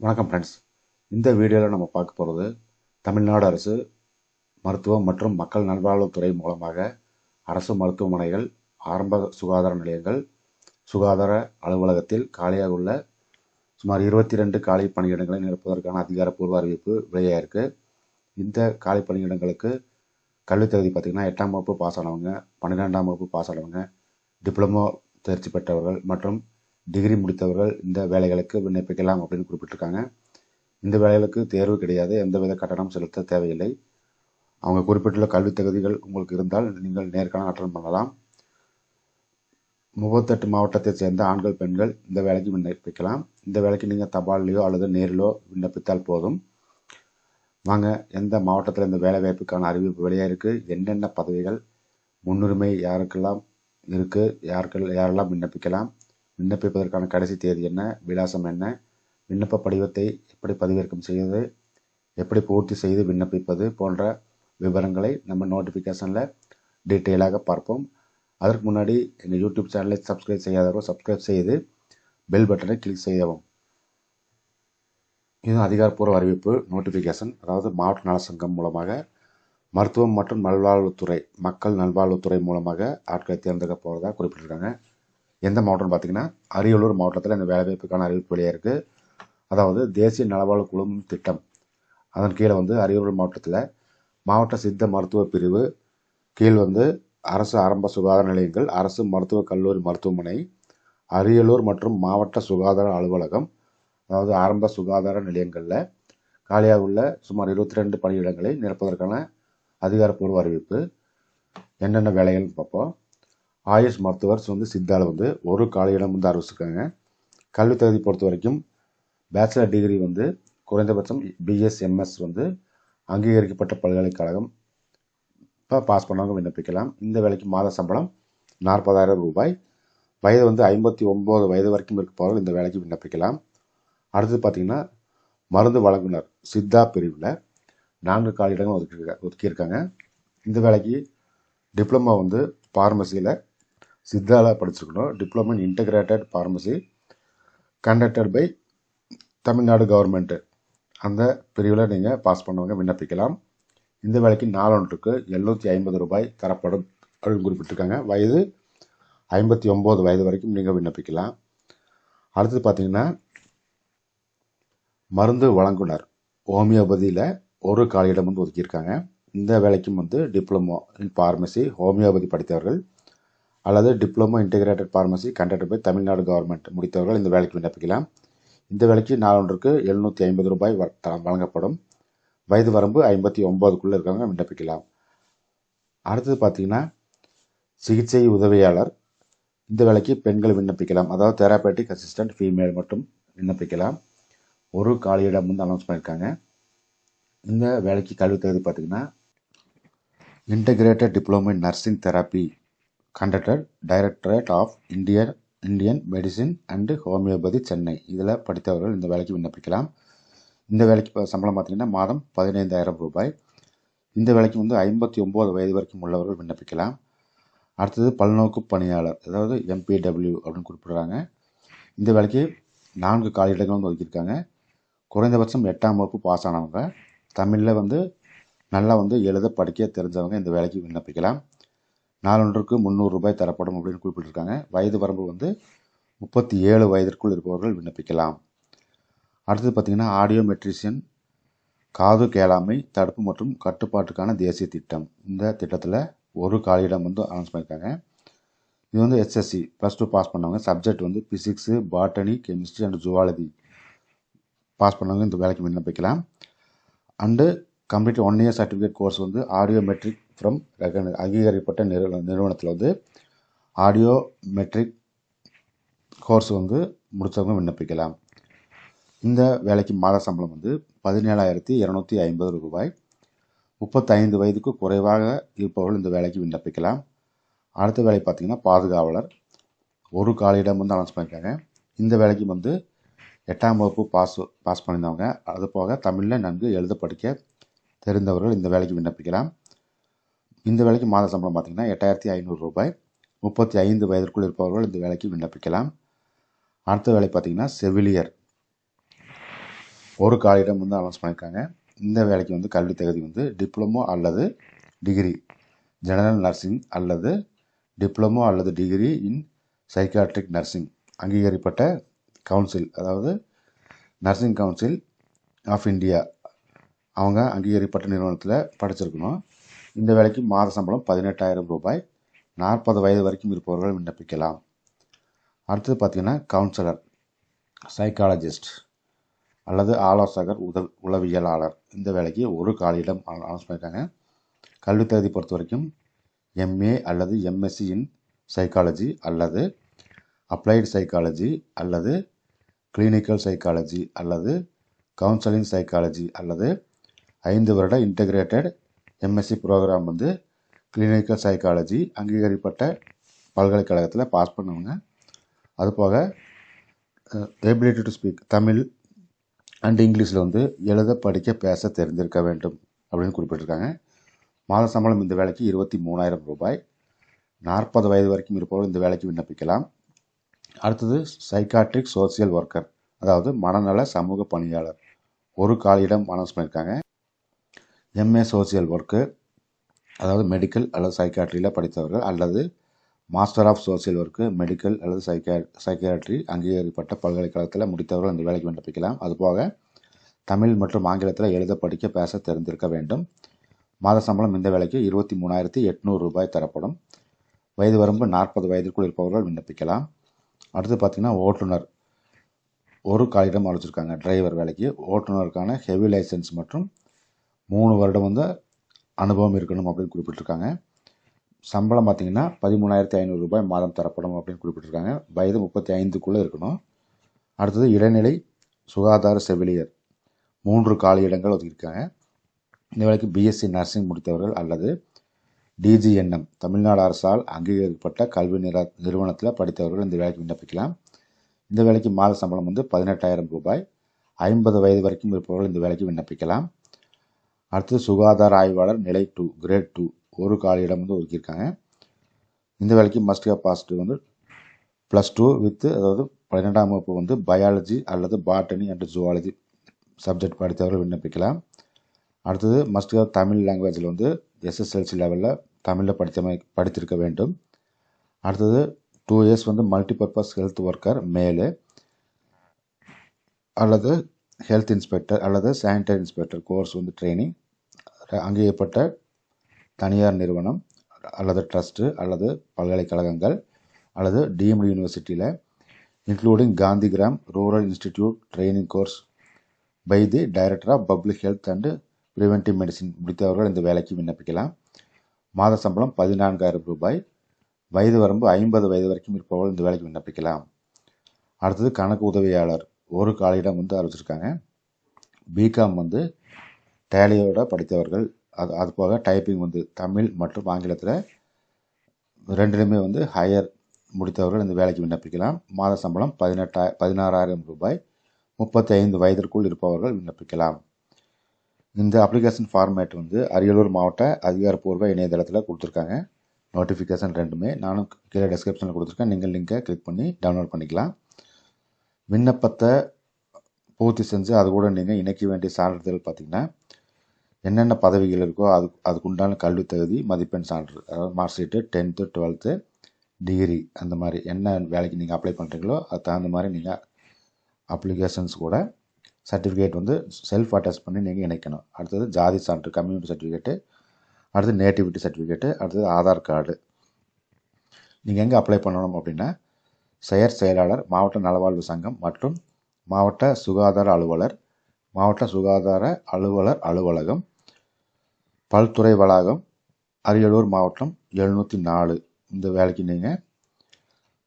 வணக்கம் ஃப்ரெண்ட்ஸ் இந்த வீடியோவில் நம்ம பார்க்க போகிறது தமிழ்நாடு அரசு மருத்துவம் மற்றும் மக்கள் நல்வாழ்வுத்துறை மூலமாக அரசு மருத்துவமனைகள் ஆரம்ப சுகாதார நிலையங்கள் சுகாதார அலுவலகத்தில் காலியாக உள்ள சுமார் இருபத்தி ரெண்டு காலி பணியிடங்களை நிரப்புவதற்கான அதிகாரப்பூர்வ அறிவிப்பு வெளியாயிருக்கு. இந்த காலி பணியிடங்களுக்கு கல்வித் தகுதி பார்த்திங்கன்னா எட்டாம் வகுப்பு பாஸ் ஆனவங்க பன்னிரெண்டாம் வகுப்பு பாஸ் ஆனவங்க டிப்ளமோ தேர்ச்சி பெற்றவர்கள் மற்றும் டிகிரி முடித்தவர்கள் இந்த வேலைகளுக்கு விண்ணப்பிக்கலாம் அப்படின்னு குறிப்பிட்டிருக்காங்க. இந்த வேலைகளுக்கு தேர்வு கிடையாது. எந்தவித கட்டணம் செலுத்த தேவையில்லை. அவங்க குறிப்பிட்டுள்ள கல்வி தகுதிகள் உங்களுக்கு இருந்தால் நீங்கள் நேர்காணல் அட்டன் பண்ணலாம். முப்பத்தெட்டு மாவட்டத்தைச் சேர்ந்த ஆண்கள் பெண்கள் இந்த வேலைக்கு விண்ணப்பிக்கலாம். இந்த வேலைக்கு நீங்கள் தபாலிலோ அல்லது நேரிலோ விண்ணப்பித்தால் போதும். வாங்க எந்த மாவட்டத்தில் இந்த வேலை வாய்ப்புக்கான அறிவிப்பு இருக்குது என்னென்ன பதவிகள்? முன்னுரிமை யாருக்கெல்லாம் இருக்குது யாருக்கு யாரெல்லாம் விண்ணப்பிக்கலாம்? விண்ணப்பிப்பதற்கான கடைசி தேதி என்ன? விலாசம் என்ன? விண்ணப்ப படிவத்தை எப்படி பதிவிறக்கம் செய்வது? எப்படி பூர்த்தி செய்து விண்ணப்பிப்பது போன்ற விவரங்களை நம்ம நோட்டிஃபிகேஷனில் டீட்டெயிலாக பார்ப்போம். அதற்கு முன்னாடி எங்கள் யூடியூப் சேனலை சப்ஸ்கிரைப் செய்யாதவர்கள் சப்ஸ்கிரைப் செய்து பெல் பட்டனை கிளிக் செய்யவும். இது அதிகாரப்பூர்வ அறிவிப்பு நோட்டிஃபிகேஷன் அதாவது மாவட்ட நலசங்கம் மூலமாக மருத்துவம் மற்றும் நல்வாழ்வுத்துறை மக்கள் நல்வாழ்வுத்துறை மூலமாக ஆட்களை தேர்ந்தெடுக்க போகிறதா குறிப்பிட்டிருக்காங்க. எந்த மாவட்டம்னு பார்த்தீங்கன்னா அரியலூர் மாவட்டத்தில் இந்த வேலைவாய்ப்புக்கான அறிவிப்பு வெளியாக இருக்குது அதாவது தேசிய நலவாழ்வு குழுமம் திட்டம். அதன் கீழே வந்து அரியலூர் மாவட்டத்தில் மாவட்ட சித்த மருத்துவ பிரிவு கீழ் வந்து அரசு ஆரம்ப சுகாதார நிலையங்கள் அரசு மருத்துவக் கல்லூரி மருத்துவமனை அரியலூர் மற்றும் மாவட்ட சுகாதார அலுவலகம் அதாவது ஆரம்ப சுகாதார நிலையங்களில் காலியாக உள்ள சுமார் இருபத்தி ரெண்டு பணியிடங்களை நிரப்பதற்கான அதிகாரப்பூர்வ அறிவிப்பு. என்னென்ன வேலைகள்னு பார்ப்போம். ஆயுஷ் மருத்துவர்ஸ் வந்து சித்தாவில் வந்து ஒரு காலியிடம் வந்து அறிவிச்சிருக்காங்க. கல்வி தகுதி பொறுத்த வரைக்கும் பேச்சுலர் டிகிரி வந்து குறைந்தபட்சம் பிஎஸ்எம்எஸ் வந்து அங்கீகரிக்கப்பட்ட பல்கலைக்கழகம். இப்போ பாஸ் பண்ணவங்க விண்ணப்பிக்கலாம். இந்த வேலைக்கு மாத சம்பளம் நாற்பதாயிரம் ரூபாய். வயது வந்து ஐம்பத்தி ஒம்பது வயது வரைக்கும் இருப்பவர்கள் இந்த வேலைக்கு விண்ணப்பிக்கலாம். அடுத்தது பார்த்திங்கன்னா மருந்து வழங்குனர் சித்தா பிரிவில் நான்கு காலியிடங்கள் ஒதுக்கி ஒதுக்கியிருக்காங்க. இந்த வேலைக்கு டிப்ளமோ வந்து ஃபார்மசியில் சித்தாவில் படிச்சிருக்கணும் diploma in integrated pharmacy conducted by Tamil Nadu government அந்த பிரிவில் நீங்கள் பாஸ் பண்ணவங்க விண்ணப்பிக்கலாம். இந்த வேலைக்கு நாளொன்றுக்கு எழுநூற்றி ஐம்பது ரூபாய் தரப்படும் அப்படின்னு குறிப்பிட்டிருக்காங்க. வயது ஐம்பத்தி ஒம்பது வயது வரைக்கும் நீங்கள் விண்ணப்பிக்கலாம். அடுத்தது பார்த்தீங்கன்னா மருந்து வழங்குனர். ஹோமியோபதியில் ஒரு காலியிடம் வந்து ஒதுக்கியிருக்காங்க. இந்த வேலைக்கும் வந்து டிப்ளமோ இன் ஃபார்மசி ஹோமியோபதி படித்தவர்கள் அல்லது diploma integrated pharmacy conducted by Tamil Nadu government முடித்தவர்கள் இந்த வேலைக்கு விண்ணப்பிக்கலாம். இந்த வேலைக்கு நாளொன்றுக்கு எழுநூற்றி ஐம்பது ரூபாய் வழங்கப்படும். வயது வரம்பு ஐம்பத்தி ஒம்போதுக்குள்ளே இருக்கவங்க விண்ணப்பிக்கலாம். அடுத்தது பார்த்தீங்கன்னா சிகிச்சை உதவியாளர். இந்த வேலைக்கு பெண்கள் விண்ணப்பிக்கலாம். அதாவது தெராபேட்டிக் அசிஸ்டன்ட் ஃபீமேல் மட்டும் விண்ணப்பிக்கலாம். ஒரு காலியிடம் வந்து அனௌன்ஸ் பண்ணியிருக்காங்க இந்த வேலைக்கு கல்வி தகுதி பார்த்திங்கன்னா integrated diploma in nursing therapy conducted directorate of Indian Indian medicine and homeopathy Chennai இதில் படித்தவர்கள் இந்த வேலைக்கு விண்ணப்பிக்கலாம். இந்த வேலைக்கு சம்பளம் பார்த்திங்கன்னா மாதம் பதினைந்தாயிரம் ரூபாய். இந்த வேலைக்கு வந்து ஐம்பத்தி ஒம்பது வயது வரைக்கும் உள்ளவர்கள் விண்ணப்பிக்கலாம். அடுத்தது பல்நோக்கு பணியாளர் அதாவது எம்பிடபிள்யூ அப்படின்னு குறிப்பிட்றாங்க. இந்த வேலைக்கு நான்கு காலியிடங்கள் வந்து ஒதுக்கியிருக்காங்க குறைந்தபட்சம் எட்டாம் வகுப்பு பாஸ் ஆனவங்க. தமிழில் வந்து நல்லா வந்து எழுத படிக்க தெரிஞ்சவங்க இந்த வேலைக்கு விண்ணப்பிக்கலாம். நாளொன்றுக்கு முந்நூறு ரூபாய் தரப்படும் அப்படின்னு குறிப்பிட்டிருக்காங்க. வயது வரம்பு வந்து முப்பத்தி ஏழு வயதிற்குள் இருப்பவர்கள் விண்ணப்பிக்கலாம். அடுத்தது பார்த்திங்கன்னா ஆடியோ மெட்ரிஷியன் காது கேளாமை தடுப்பு மற்றும் கட்டுப்பாட்டுக்கான தேசிய திட்டம். இந்த திட்டத்தில் ஒரு காலியிடம் வந்து அனௌன்ஸ் பண்ணியிருக்காங்க. இது வந்து எஸ்எஸ்சி ப்ளஸ் டூ பாஸ் பண்ணவங்க. சப்ஜெக்ட் வந்து physics botany chemistry and zoology pass பண்ணவங்க இந்த வேலைக்கு விண்ணப்பிக்கலாம். And complete one year certificate course வந்து ஆடியோ மெட்ரிக் ஃப்ரம் ரெகன அங்கீகரிக்கப்பட்ட நிறுவன நிறுவனத்தில் வந்து ஆடியோ மெட்ரிக் கோர்ஸ் வந்து முடித்தவங்க விண்ணப்பிக்கலாம். இந்த வேலைக்கு மாத சம்பளம் வந்து பதினேழாயிரத்தி இரநூத்தி ஐம்பது ரூபாய். முப்பத்தைந்து வயதுக்கு குறைவாக இருப்பவர்கள் இந்த வேலைக்கு விண்ணப்பிக்கலாம். அடுத்த வேலை பார்த்திங்கன்னா பாதுகாவலர். ஒரு காலியிடம் வந்து அனௌன்ஸ் பண்ணியிருக்காங்க இந்த வேலைக்கு வந்து எட்டாம் வகுப்பு பாஸ் பாஸ் பண்ணியிருந்தவங்க அது போக தமிழில் நன்கு எழுத படிக்க தெரிந்தவர்கள் இந்த வேலைக்கு விண்ணப்பிக்கலாம். இந்த வேலைக்கு மாத சம்பளம் பார்த்திங்கன்னா எட்டாயிரத்தி ஐநூறு ரூபாய். முப்பத்தி ஐந்து வயதிற்குள் இருப்பவர்கள் இந்த வேலைக்கு விண்ணப்பிக்கலாம். அடுத்த வேலை பார்த்திங்கன்னா செவிலியர். ஒரு காலியிடம் வந்து அனௌன்ஸ் பண்ணியிருக்காங்க. இந்த வேலைக்கு வந்து கல்வி தகுதி வந்து டிப்ளமோ அல்லது டிகிரி ஜெனரல் நர்சிங் அல்லது டிப்ளமோ அல்லது டிகிரி இன் சைக்காட்ரிக் நர்சிங் அங்கீகரிக்கப்பட்ட கவுன்சில் அதாவது நர்சிங் கவுன்சில் ஆஃப் இந்தியா அவங்க அங்கீகரிக்கப்பட்ட நிறுவனத்தில் படிச்சிருக்கணும். இந்த வேலைக்கு மாத சம்பளம் பதினெட்டாயிரம் ரூபாய். நாற்பது வயது வரைக்கும் இருப்பவர்கள் விண்ணப்பிக்கலாம். அடுத்தது பார்த்திங்கன்னா கவுன்சிலர் சைக்காலஜிஸ்ட் அல்லது ஆலோசகர் உத உளவியலாளர். இந்த வேலைக்கு ஒரு காலியிடம் அனௌன்ஸ் பண்ணியிருக்காங்க. கல்வித் தகுதி பொறுத்த வரைக்கும் எம்ஏ அல்லது எம்எஸ்சி இன் சைக்காலஜி அல்லது அப்ளைடு சைக்காலஜி அல்லது கிளினிக்கல் சைக்காலஜி அல்லது கவுன்சிலிங் சைக்காலஜி அல்லது ஐந்து வருட இன்டகிரேட்டட் எம்எஸ்சி ப்ரோக்ராம் வந்து கிளினிக்கல் சைக்காலஜி அங்கீகரிக்கப்பட்ட பல்கலைக்கழகத்தில் பாஸ் பண்ணவங்க. அதுபோக ability to speak Tamil and இங்கிலீஷில் வந்து எழுத படிக்க பேச தெரிந்திருக்க வேண்டும் அப்படின்னு குறிப்பிட்டிருக்காங்க. மாத சம்பளம் இந்த வேலைக்கு இருபத்தி மூணாயிரம் ரூபாய். நாற்பது வயது வரைக்கும் இருப்பவர் இந்த வேலைக்கு விண்ணப்பிக்கலாம். அடுத்தது சைக்காட்ரிக் சோசியல் ஒர்க்கர் அதாவது மனநல சமூக பணியாளர். ஒரு காலியிடம் அனௌன்ஸ் பண்ணியிருக்காங்க எம்ஏ சோசியல் ஒர்க்கு அதாவது மெடிக்கல் அல்லது சைக்காட்ரியில் படித்தவர்கள் அல்லது master of social work medical அல்லது சைக்கா சைக்காட்ரி அங்கீகரிக்கப்பட்ட பல்கலைக்கழகத்தில் முடித்தவர்கள் இந்த வேலைக்கு விண்ணப்பிக்கலாம். அதுபோக தமிழ் மற்றும் ஆங்கிலத்தில் எழுத படிக்க பேச தெரிந்திருக்க வேண்டும். மாத சம்பளம் இந்த வேலைக்கு இருபத்தி மூணாயிரத்தி எட்நூறு ரூபாய் தரப்படும். வயது வரம்பு நாற்பது வயதிற்குள் இருப்பவர்கள் விண்ணப்பிக்கலாம். அடுத்து பார்த்திங்கன்னா ஓட்டுநர். ஒரு காலிடம் அழைச்சிருக்காங்க டிரைவர் வேலைக்கு. ஓட்டுநருக்கான ஹெவி லைசன்ஸ் மற்றும் மூணு வருடம் வந்து அனுபவம் இருக்கணும் அப்படின்னு குறிப்பிட்டிருக்காங்க. சம்பளம் பார்த்தீங்கன்னா பதிமூணாயிரத்தி ஐநூறு ரூபாய் மாதம் தரப்படும் அப்படின்னு குறிப்பிட்டிருக்காங்க. வயது முப்பத்தி ஐந்துக்குள்ளே இருக்கணும். அடுத்தது இடைநிலை சுகாதார செவிலியர் மூன்று காலி இடங்கள் ஒதுக்கியிருக்காங்க இந்த வேலைக்கு பிஎஸ்சி நர்சிங் முடித்தவர்கள் அல்லது டிஜிஎன்எம் தமிழ்நாடு அரசால் அங்கீகரிக்கப்பட்ட கல்வி நிற நிறுவனத்தில் படித்தவர்கள் இந்த வேலைக்கு விண்ணப்பிக்கலாம். இந்த வேலைக்கு மாத சம்பளம் வந்து பதினெட்டாயிரம் ரூபாய். ஐம்பது வயது வரைக்கும் இருப்பவர்கள் இந்த வேலைக்கு விண்ணப்பிக்கலாம். அடுத்தது சுகாதார ஆய்வாளர் நிலை டூ கிரேட் டூ ஒரு காலியிடம் இடம் வந்து ஒதுக்கியிருக்காங்க. இந்த வேலைக்கு மஸ்ட் ஹேவ் பாஸ்ட் வந்து ப்ளஸ் டூ வித்து அதாவது பன்னிரெண்டாம் வகுப்பு வந்து பயாலஜி அல்லது பாட்டனி அண்ட் ஜுவாலஜி சப்ஜெக்ட் படித்தவர்கள் விண்ணப்பிக்கலாம். அடுத்தது மஸ்ட் ஹேவ் தமிழ் லாங்குவேஜில் வந்து எஸ்எஸ்எல்சி லெவலில் தமிழில் படித்தமை படித்திருக்க வேண்டும். அடுத்தது டூ இயர்ஸ் வந்து மல்டிபர்பஸ் ஹெல்த் ஒர்க்கர் மேலு. அல்லது ஹெல்த் இன்ஸ்பெக்டர் அல்லது சானிடரி இன்ஸ்பெக்டர் கோர்ஸ் வந்து ட்ரைனிங் அங்கீகப்பட்ட தனியார் நிறுவனம் அல்லது ட்ரஸ்ட்டு அல்லது பல்கலைக்கழகங்கள் அல்லது டிஎம்டி யூனிவர்சிட்டியில் including Gandhigram rural institute training course by the director of public health and preventive medicine முடித்தவர்கள் இந்த வேலைக்கு விண்ணப்பிக்கலாம். மாத சம்பளம் பதினான்காயிரம் ரூபாய். வயது வரம்பு ஐம்பது வயது வரைக்கும் இருப்பவர்கள் இந்த வேலைக்கு விண்ணப்பிக்கலாம். அடுத்தது கணக்கு உதவியாளர். ஒரு காலியிடம் வந்து அறிவிச்சிருக்காங்க பிகாம் வந்து டேலியோட படித்தவர்கள் அது அது போக டைப்பிங் வந்து தமிழ் மற்றும் ஆங்கிலத்தில் ரெண்டுலேயுமே வந்து ஹையர் முடித்தவர்கள் இந்த வேலைக்கு விண்ணப்பிக்கலாம். மாத சம்பளம் பதினெட்டா பதினாறாயிரம் ரூபாய் முப்பத்தி ஐந்து வயதிற்குள் இருப்பவர்கள் விண்ணப்பிக்கலாம். இந்த அப்ளிகேஷன் ஃபார்மேட் வந்து அரியலூர் மாவட்ட அதிகாரப்பூர்வ இணையதளத்தில் கொடுத்துருக்காங்க. நோட்டிஃபிகேஷன் ரெண்டுமே நானும் கீழே டிஸ்கிரிப்ஷனில் கொடுத்துருக்கேன். நீங்கள் லிங்கை கிளிக் பண்ணி டவுன்லோட் பண்ணிக்கலாம். விண்ணப்பத்தை பூர்த்தி செஞ்சு அது கூட நீங்கள் இணைக்க வேண்டிய சான்றிதழ் பார்த்திங்கன்னா என்னென்ன பதவிகள் இருக்கோ அது அதுக்குண்டான கல்வி தகுதி மதிப்பெண் சான்று அதாவது mark sheet tenth twelfth degree அந்த மாதிரி என்ன வேலைக்கு நீங்கள் அப்ளை பண்ணுறீங்களோ அது தகுந்த மாதிரி நீங்கள் அப்ளிகேஷன்ஸ் கூட சர்டிஃபிகேட் வந்து செல்ஃப் அட்டாச் பண்ணி நீங்கள் இணைக்கணும். அடுத்தது ஜாதி சான்று கம்யூனிட்டி சர்டிஃபிகேட்டு அடுத்து நேட்டிவிட்டி சர்டிஃபிகேட்டு அடுத்தது ஆதார் கார்டு நீங்கள் எங்கே அப்ளை பண்ணணும் அப்படின்னா செயற் செயலாளர் மாவட்ட நலவாழ்வு சங்கம் மற்றும் மாவட்ட சுகாதார அலுவலர் மாவட்ட சுகாதார அலுவலர் அலுவலகம் பல்துறை வளாகம் அரியலூர் மாவட்டம் எழுநூற்றி நாலு. இந்த வேலைக்கு நீங்கள்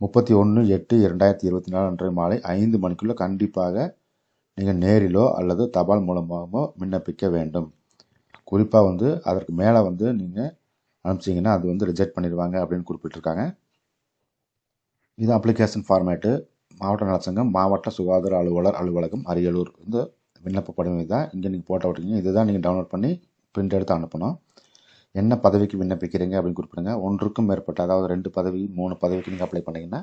முப்பத்தி ஒன்று எட்டு இரண்டாயிரத்தி இருபத்தி நாலு அன்றைய மாலை ஐந்து மணிக்குள்ளே கண்டிப்பாக நீங்கள் நேரிலோ அல்லது தபால் மூலமாகவோ விண்ணப்பிக்க வேண்டும். குறிப்பாக வந்து அதற்கு மேலே வந்து நீங்கள் அனுப்பிச்சிங்கன்னா அது வந்து ரிஜெக்ட் பண்ணிடுவாங்க அப்படின்னு குறிப்பிட்டிருக்காங்க. இது அப்ளிகேஷன் ஃபார்மேட்டு மாவட்ட நலச்சங்கம் மாவட்ட சுகாதார அலுவலர் அலுவலகம் அரியலூர். இந்த விண்ணப்ப படிவம் இங்கே நீங்கள் போட்ட விட்டீங்க இதுதான் நீங்கள் டவுன்லோட் பண்ணி பிரிண்ட் எடுத்து அனுப்பணும். என்ன பதவிக்கு விண்ணப்பிக்கிறீங்க அப்படின்னு குறிப்பிடுங்க. ஒன்றுக்கும் மேற்பட்ட அதாவது ரெண்டு பதவி மூணு பதவிக்கு நீங்கள் அப்ளை பண்ணீங்கன்னா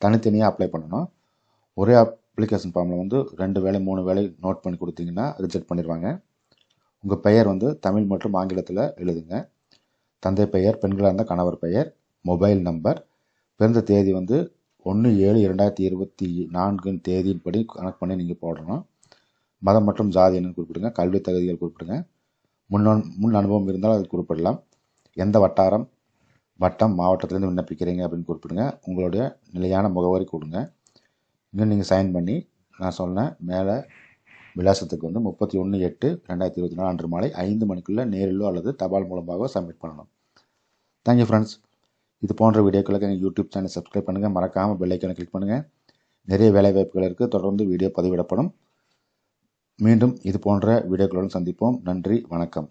தனித்தனியாக அப்ளை பண்ணணும். ஒரே அப்ளிகேஷன் ஃபார்மில் வந்து ரெண்டு வேலை மூணு வேலை நோட் பண்ணி கொடுத்தீங்கன்னா ரிஜெக்ட் பண்ணிடுவாங்க. உங்கள் பெயர் வந்து தமிழ் மற்றும் ஆங்கிலத்தில் எழுதுங்க. தந்தை பெயர் பெண்களாக இருந்தால் கணவர் பெயர் மொபைல் நம்பர் பிறந்த தேதி வந்து ஒன்று ஏழு இரண்டாயிரத்தி இருபத்தி நான்கின் தேதியின்படி கணக்கு பண்ணி நீங்கள் போடணும். மதம் மற்றும் ஜாதி என்னன்னு குறிப்பிடுங்க கல்வி தகுதிகள் குறிப்பிடுங்க. முன் முன் அனுபவம் இருந்தால் அது குறிப்பிடலாம். எந்த வட்டாரம் வட்டம் மாவட்டத்திலேருந்து விண்ணப்பிக்கிறீங்க அப்படின்னு குறிப்பிடுங்க. உங்களுடைய நிலையான முகவரி கொடுங்க. இன்னும் நீங்கள் சைன் பண்ணி நான் சொன்னேன் மேலே விலாசத்துக்கு வந்து முப்பத்தி ஒன்று எட்டு ரெண்டாயிரத்தி இருபத்தி நாலு அன்று மாலை ஐந்து மணிக்குள்ளே நேரிலோ அல்லது தபால் மூலமாக சப்மிட் பண்ணணும். தேங்க்யூ ஃப்ரெண்ட்ஸ் இது போன்ற வீடியோக்களுக்கு எங்கள் யூடியூப் சேனல் சப்ஸ்கிரைப் பண்ணுங்கள் மறக்காமல் பெல்லைக்கான கிளிக் பண்ணுங்கள் நிறைய வேலைவாய்ப்புகள் இருக்குது தொடர்ந்து வீடியோ பதிவிடப்படும். மீண்டும் இது போன்ற வீடியோக்களுடன் சந்திப்போம். நன்றி. வணக்கம்.